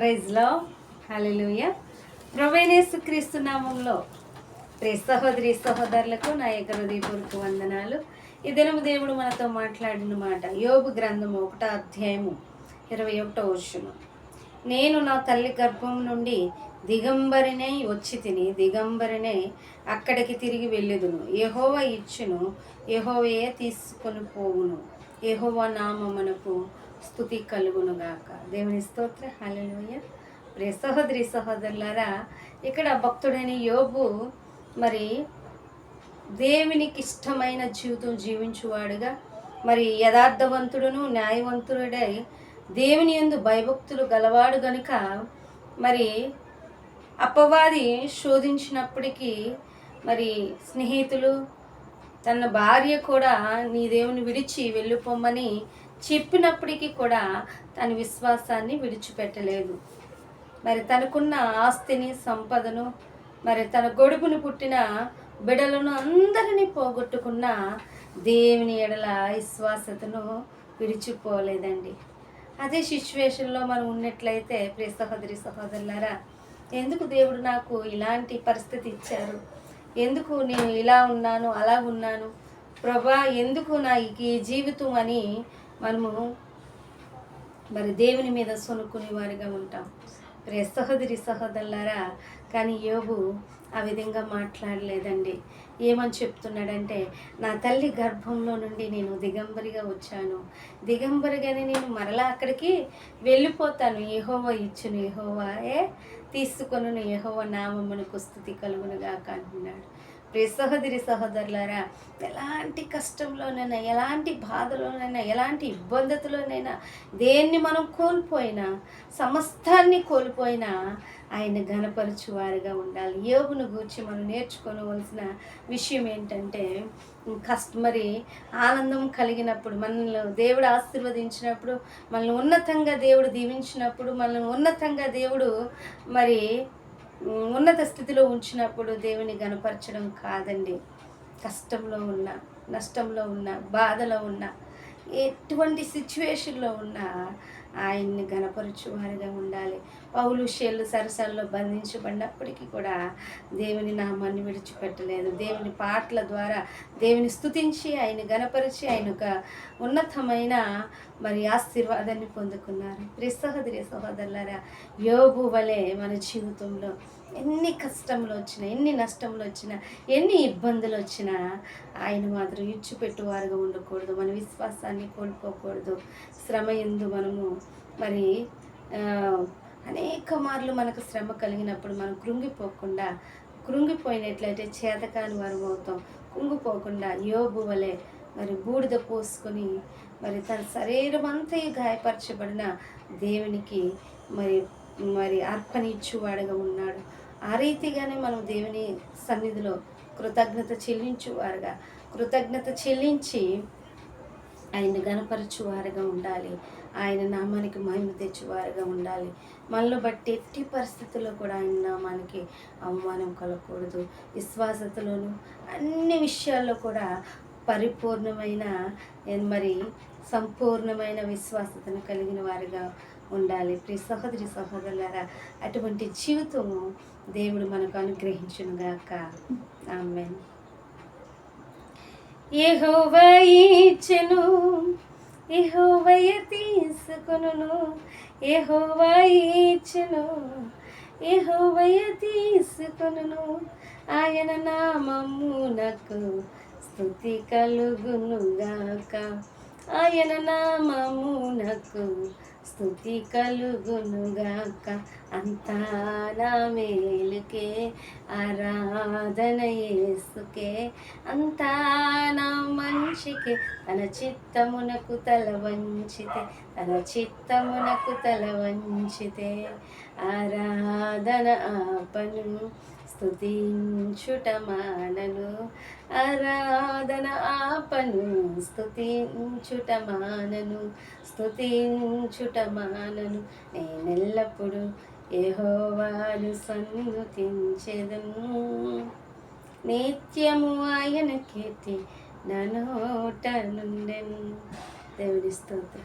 ప్రైజ్లో హల్లెలూయ. ప్రవేణేసు క్రీస్తు నామంలో. ప్రే సహోదరి సహోదరులకు నా యొక్క హృదయపూర్వక వందనాలు. ఈ దినము దేవుడు మనతో మాట్లాడిన మాట యోగు గ్రంథము ఒకటో అధ్యాయము ఇరవై ఒకటో వర్షము నేను నా తల్లి గర్భం నుండి దిగంబరినే వచ్చి తిని దిగంబరినే అక్కడికి తిరిగి వెళ్ళుదును. యెహోవ ఇచ్చును యెహోవయే తీసుకొని పోవును. యెహోవా నామమునకు స్థుతి కలుగును గాక దేవుని స్తోత్ర. హల్లెలూయ. ప్రియ సహోదరి సహోదరులారా ఇక్కడ భక్తుడైన యోబు మరి దేవునికి ఇష్టమైన జీవితం జీవించువాడుగా మరి యథార్థవంతుడును న్యాయవంతుడై దేవుని యందు భయభక్తులు గలవాడు గనుక మరి అపవాది శోధించినప్పటికీ మరి స్నేహితులు తన భార్య కూడా నీ దేవుని విడిచి వెళ్ళిపోమ్మని చెప్పినప్పటికీ కూడా తన విశ్వాసాన్ని విడిచిపెట్టలేదు. మరి తనకున్న ఆస్తిని సంపదను మరి తన గొడుగును పుట్టిన బిడలను అందరినీ పోగొట్టుకున్న దేవుని ఎడల విశ్వాసతను విడిచిపోలేదండి. అదే సిచ్యువేషన్లో మనం ఉన్నట్లయితే ప్రియ సహోదరి సహోదరులారా ఎందుకు దేవుడు నాకు ఇలాంటి పరిస్థితి ఇచ్చారు? ఎందుకు నేను ఇలా ఉన్నాను అలా ఉన్నాను? ప్రభా ఎందుకు నా ఈ జీవితం అని మనము మరి దేవుని మీద సొనుక్కునే వారిగా ఉంటాం. రే సహోదరి సహోదరులారా కానీ యోగు ఆ విధంగా మాట్లాడలేదండి. ఏమని చెప్తున్నాడంటే నా తల్లి గర్భంలో నుండి నేను దిగంబరిగా వచ్చాను. దిగంబరిగానే నేను మరలా అక్కడికి వెళ్ళిపోతాను. యెహోవా ఇచ్చును యెహోవా ఏ తీసుకొను ఏహోవ నామమునకు స్థుతి కలుగునుగాక అంటున్నాడు. ప్రియ సహోదరి సహోదరులారా ఎలాంటి కష్టంలోనైనా ఎలాంటి బాధలోనైనా ఎలాంటి ఇబ్బందులోనైనా దేన్ని మనం కోల్పోయినా సమస్తాన్ని కోల్పోయినా ఆయన ఘనపరచు ఉండాలి. యోగును గూర్చి మనం నేర్చుకోవలసిన విషయం ఏంటంటే కష్ట మరి ఆనందం కలిగినప్పుడు మనల్ని దేవుడు ఆశీర్వదించినప్పుడు మనల్ని ఉన్నతంగా దేవుడు దీవించినప్పుడు మనల్ని ఉన్నతంగా దేవుడు మరి ఉన్నత స్థితిలో ఉంచినప్పుడు దేవుని గనపరచడం కాదండి. కష్టంలో ఉన్న నష్టంలో ఉన్న బాధలో ఉన్న ఎటువంటి సిచ్యువేషన్లో ఉన్నా ఆయన్ని గణపరుచువారిగా ఉండాలి. పౌలు షేళ్ళు సరసల్లో బంధించబడినప్పటికీ కూడా దేవుని నామాన్ని విడిచిపెట్టలేదు. దేవుని పాటల ద్వారా దేవుని స్థుతించి ఆయన గణపరిచి ఆయన ఒక ఉన్నతమైన మరి ఆశీర్వాదాన్ని పొందుకున్నారు. ప్రియ సహోదరి సహోదరులారా యోగు వలె మన జీవితంలో ఎన్ని కష్టములు వచ్చినా ఎన్ని నష్టములు వచ్చినా ఎన్ని ఇబ్బందులు వచ్చినా ఆయన మాత్రం ఇచ్చిపెట్టువారుగా ఉండకూడదు. మన విశ్వాసాన్ని కోల్పోకూడదు. శ్రమ ఎందు మనము మరి అనేక మార్లు మనకు శ్రమ కలిగినప్పుడు మనం కృంగిపోకుండా కృంగిపోయినట్లయితే చేతకాని వారం అవుతాం. కుంగిపోకుండా యోబు వలె మరి బూడిద పోసుకొని మరి తన శరీరం అంతా గాయపరచబడిన దేవునికి మరి మరి అర్పణిచ్చువాడుగా ఉన్నాడు. ఆ రీతిగానే మనం దేవుని సన్నిధిలో కృతజ్ఞత చెల్లించువారుగా కృతజ్ఞత చెల్లించి ఆయన్ని గనపరచువారుగా ఉండాలి. ఆయన నామానికి మహిమ తెచ్చువారుగా ఉండాలి. మనలో బట్టి ఎట్టి పరిస్థితుల్లో కూడా ఆయన నామానికి అవమానం కలగకూడదు. విశ్వాసతలోను అన్ని విషయాల్లో కూడా పరిపూర్ణమైన మరి సంపూర్ణమైన విశ్వాసతను కలిగిన వారిగా ఉండాలి. ప్రి సహోదరి సహోదరులారా అటువంటి జీవితము దేవుడు మనకు అనుగ్రహించునుగాక. ఆమె యెహోవా ఏహోవయ తీసుకును తీసుకొనును ఏహోవయ తీసుకును ఆయన నామమునకు స్థుతి కలుగునుగాక. ఆయన నామమునకు స్థుతి కలుగునుగాక అంతా నా మేలుకే ఆరాధన ఏసుకే అంతా నా మంచికే తన చిత్తమునకు తల వంచితే తన చిత్తమునకు తల వంచితే. ఆరాధన ఆపను స్తుతించుట మానను ఆరాధన ఆపను. స్థుతించుట మానను స్థుతించుట మానను నేనెల్లప్పుడు యెహోవాను సన్నుతించెదను. నిత్యము ఆయన కీర్తి నా నోట నుండెను. దేవుడి స్తోత్ర.